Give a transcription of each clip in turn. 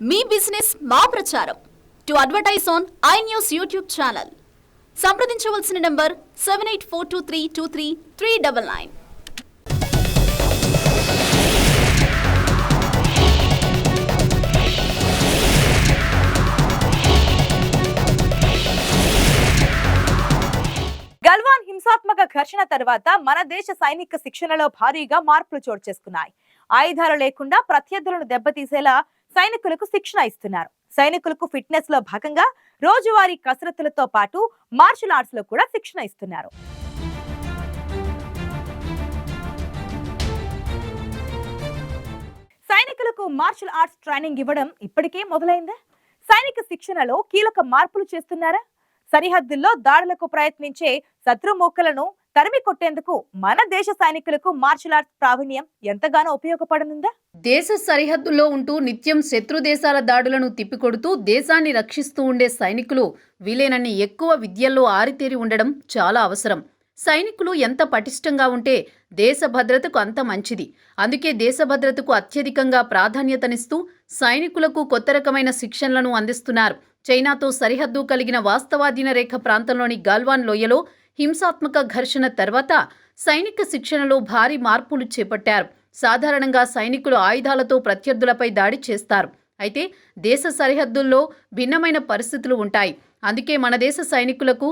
మీ business మా ప్రచారం. To advertise on I News YouTube channel. సంప్రదించవలసిన number seven eight four two three two three three double nine. Galwan హింసాత్మక ఘర్షణ తర్వాత మన దేశ సైనిక శిక్షణలో భారీగా మార్పులు చోటు చేసుకున్నాయి. ఆయుధాలు లేకుండా ప్రత్యర్థులను దెబ్బతీసేలా సైనికులకు శిక్షణ ఇస్తున్నారు. సైనికులకు ఫిట్నెస్లో భాగంగా రోజువారీ కసరత్తులతో పాటు మార్షల్ ఆర్ట్స్లో కూడా శిక్షణ ఇస్తున్నారు. సైనికులకు మార్షల్ ఆర్ట్స్ ట్రైనింగ్ ఇవ్వడం ఇప్పటికే మొదలైందా? సైనిక శిక్షణలో కీలక మార్పులు చేస్తున్నారా? సరిహద్దుల్లో దాడులకు ప్రయత్నించే శత్రుమూకలను తరిమి కొట్టేందుకు మన దేశ సైనికులకు మార్షల్ ఆర్ట్స్ ప్రావీణ్యం ఎంతగానో ఉపయోగపడనుందా? దేశ సరిహద్దుల్లో ఉంటూ నిత్యం శత్రు దేశాల దాడులను తిప్పికొడుతూ దేశాన్ని రక్షిస్తూ ఉండే సైనికులు వీలైనన్ని ఎక్కువ విద్యల్లో ఆరితేరి ఉండడం చాలా అవసరం. సైనికులు ఎంత పటిష్టంగా ఉంటే దేశ భద్రతకు అంత మంచిది. అందుకే దేశ భద్రతకు అత్యధికంగా ప్రాధాన్యతనిస్తూ సైనికులకు కొత్త రకమైన శిక్షణలను అందిస్తున్నారు. చైనాతో సరిహద్దు కలిగిన వాస్తవాధీన రేఖ ప్రాంతంలోని గాల్వాన్ లోయలో హింసాత్మక ఘర్షణ తర్వాత సైనిక శిక్షణలో భారీ మార్పులు చేపట్టారు. సాధారణంగా సైనికులు ఆయుధాలతో ప్రత్యర్థులపై దాడి చేస్తారు. అయితే దేశ సరిహద్దుల్లో భిన్నమైన పరిస్థితులు ఉంటాయి. అందుకే మన దేశ సైనికులకు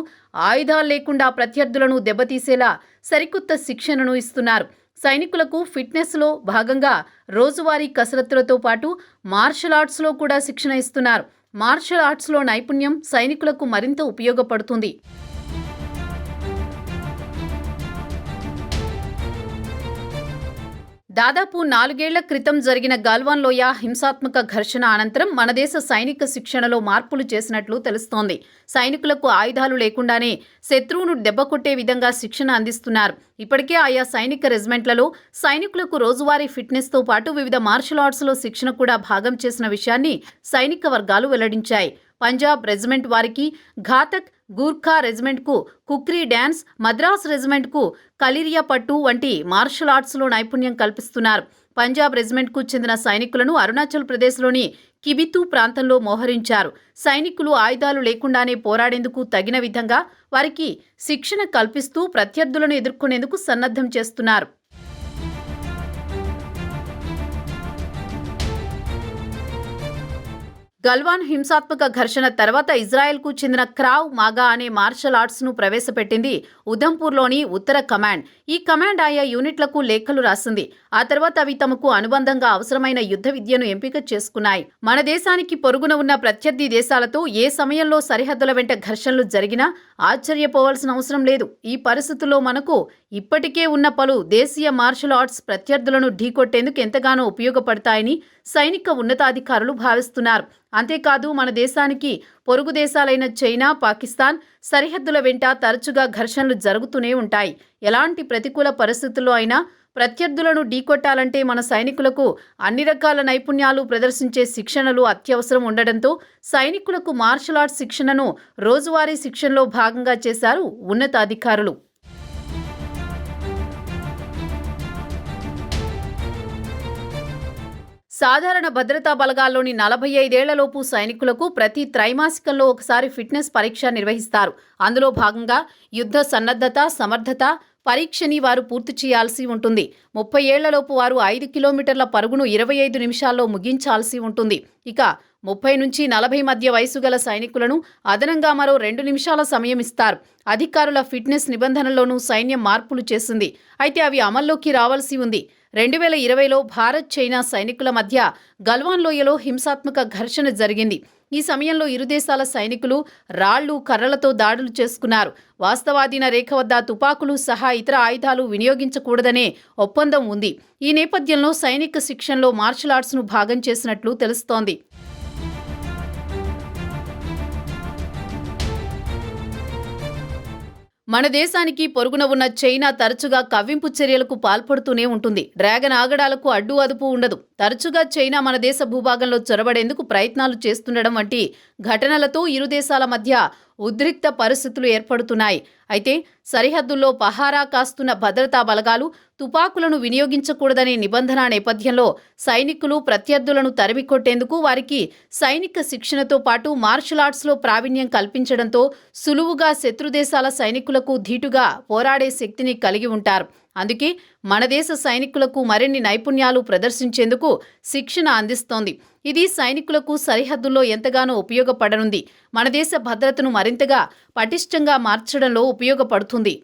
ఆయుధాలు లేకుండా ప్రత్యర్థులను దెబ్బతీసేలా సరికొత్త శిక్షణను ఇస్తున్నారు. సైనికులకు ఫిట్నెస్లో భాగంగా రోజువారీ కసరత్తులతో పాటు మార్షల్ ఆర్ట్స్లో కూడా శిక్షణ ఇస్తున్నారు. మార్షల్ ఆర్ట్స్లో నైపుణ్యం సైనికులకు మరింత ఉపయోగపడుతుంది. దాదాపు నాలుగేళ్ళ క్రితం జరిగిన గాల్వాన్ లోయ హింసాత్మక ఘర్షణ అనంతరం మన దేశ సైనిక శిక్షణలో మార్పులు చేసినట్లు తెలుస్తోంది. సైనికులకు ఆయుధాలు లేకుండానే శత్రువును దెబ్బకొట్టే విధంగా శిక్షణ అందిస్తున్నారు. ఇప్పటికే ఆయా సైనిక రెజిమెంట్లలో సైనికులకు రోజువారీ ఫిట్నెస్తో పాటు వివిధ మార్షల్ ఆర్ట్స్లో శిక్షణ కూడా భాగం చేసిన విషయాన్ని సైనిక వర్గాలు వెల్లడించాయి. పంజాబ్ రెజిమెంట్ వారికి ఘాతక్ గూర్ఖా రెజిమెంట్కు కుక్రీ డ్యాన్స్ మద్రాస్ రెజిమెంట్కు కలిరియా పట్టు వంటి మార్షల్ ఆర్ట్స్లో నైపుణ్యం కల్పిస్తున్నారు. పంజాబ్ రెజిమెంట్కు చెందిన సైనికులను అరుణాచల్ ప్రదేశ్లోని కిబితు ప్రాంతంలో మోహరించారు. సైనికులు ఆయుధాలు లేకుండానే పోరాడేందుకు తగిన విధంగా వారికి శిక్షణ కల్పిస్తూ ప్రత్యర్థులను ఎదుర్కొనేందుకు సన్నద్ధం చేస్తున్నారు. గల్వాన్ హింసాత్మక ఘర్షణ తర్వాత ఇజ్రాయెల్కు చెందిన క్రావ్ మాగా అనే మార్షల్ ఆర్ట్స్ను ప్రవేశపెట్టింది ఉధంపూర్లోని ఉత్తర కమాండ్. ఈ కమాండ్ ఆయా యూనిట్లకు లేఖలు రాసింది. ఆ తర్వాత అవి తమకు అనుబంధంగా అవసరమైన యుద్ధ విద్యను ఎంపిక చేసుకున్నాయి. మన దేశానికి పొరుగున ఉన్న ప్రత్యర్థి దేశాలతో ఏ సమయంలో సరిహద్దుల వెంట ఘర్షణలు జరిగినా ఆశ్చర్యపోవాల్సిన అవసరం లేదు. ఈ పరిస్థితుల్లో మనకు ఇప్పటికే ఉన్న పలు దేశీయ మార్షల్ ఆర్ట్స్ ప్రత్యర్థులను ఢీకొట్టేందుకు ఎంతగానో ఉపయోగపడతాయని సైనిక ఉన్నతాధికారులు భావిస్తున్నారు. అంతేకాదు మన దేశానికి పొరుగు దేశాలైన చైనా పాకిస్తాన్ సరిహద్దుల వెంట తరచుగా ఘర్షణలు జరుగుతూనే ఉంటాయి. ఎలాంటి ప్రతికూల పరిస్థితుల్లో అయినా ప్రత్యర్థులను ఢీకొట్టాలంటే మన సైనికులకు అన్ని రకాల నైపుణ్యాలు ప్రదర్శించే శిక్షణలు అత్యవసరం ఉండడంతో సైనికులకు మార్షల్ ఆర్ట్స్ శిక్షణను రోజువారీ శిక్షణలో భాగంగా చేశారు ఉన్నతాధికారులు. సాధారణ భద్రతా బలగాల్లోని నలభై ఐదేళ్ళలోపు సైనికులకు ప్రతి త్రైమాసికంలో ఒకసారి ఫిట్నెస్ పరీక్ష నిర్వహిస్తారు. అందులో భాగంగా యుద్ధ సన్నద్ధత సమర్థత పరీక్షని వారు పూర్తి చేయాల్సి ఉంటుంది. ముప్పై ఏళ్ళలోపు వారు ఐదు కిలోమీటర్ల పరుగును ఇరవై ఐదు నిమిషాల్లో ముగించాల్సి ఉంటుంది. ఇక ముప్పై నుంచి నలభై మధ్య వయసు గల సైనికులను అదనంగా మరో రెండు నిమిషాల సమయం ఇస్తారు. అధికారుల ఫిట్నెస్ నిబంధనల్లోనూ సైన్యం మార్పులు చేసింది. అయితే అవి అమల్లోకి రావాల్సి ఉంది. రెండు వేల ఇరవైలో భారత్ చైనా సైనికుల మధ్య గల్వాన్ లోయలో హింసాత్మక ఘర్షణ జరిగింది. ఈ సమయంలో ఇరు దేశాల సైనికులు రాళ్ళు కర్రలతో దాడులు చేసుకున్నారు. వాస్తవాధీన రేఖ వద్ద తుపాకులు సహా ఇతర ఆయుధాలు వినియోగించకూడదనే ఒప్పందం ఉంది. ఈ నేపథ్యంలో సైనిక శిక్షణలో మార్షల్ ఆర్ట్స్ను భాగం చేసినట్లు తెలుస్తోంది. మన దేశానికి పొరుగున ఉన్న చైనా తరచుగా కవ్వింపు చర్యలకు పాల్పడుతూనే ఉంటుంది. డ్రాగన్ ఆగడాలకు అడ్డు అదుపు ఉండదు. తరచుగా చైనా మన దేశ భూభాగంలో చొరబడేందుకు ప్రయత్నాలు చేస్తుండడం వంటి ఘటనలతో ఇరు దేశాల మధ్య ఉద్రిక్త పరిస్థితులు ఏర్పడుతున్నాయి. అయితే సరిహద్దుల్లో పహారా కాస్తున్న భద్రతా బలగాలు తుపాకులను వినియోగించకూడదనే నిబంధన నేపథ్యంలో సైనికులు ప్రత్యర్థులను తరిమికొట్టేందుకు వారికి సైనిక శిక్షణతో పాటు మార్షల్ ఆర్ట్స్లో ప్రావీణ్యం కల్పించడంతో సులువుగా శత్రుదేశాల సైనికులకు ధీటుగా పోరాడే శక్తిని కలిగి ఉంటారు. అందుకే మన దేశ సైనికులకు మరిన్ని నైపుణ్యాలు ప్రదర్శించేందుకు శిక్షణ అందిస్తోంది. ఇది సైనికులకు సరిహద్దుల్లో ఎంతగానో ఉపయోగపడనుంది. మన దేశ భద్రతను మరింతగా పటిష్టంగా మార్చడంలో ఉపయోగపడుతుంది.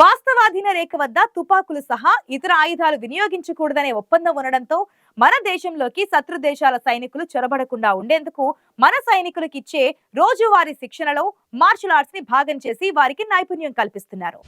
వాస్తవాధీన రేఖ వద్ద తుపాకులు సహా ఇతర ఆయుధాలు వినియోగించకూడదనే ఒప్పందం ఉండడంతో మన దేశంలోకి శత్రు దేశాల సైనికులు చొరబడకుండా ఉండేందుకు మన సైనికులకు ఇచ్చే రోజువారీ శిక్షణలో మార్షల్ ఆర్ట్స్ని భాగం చేసి వారికి నైపుణ్యం కల్పిస్తున్నారు.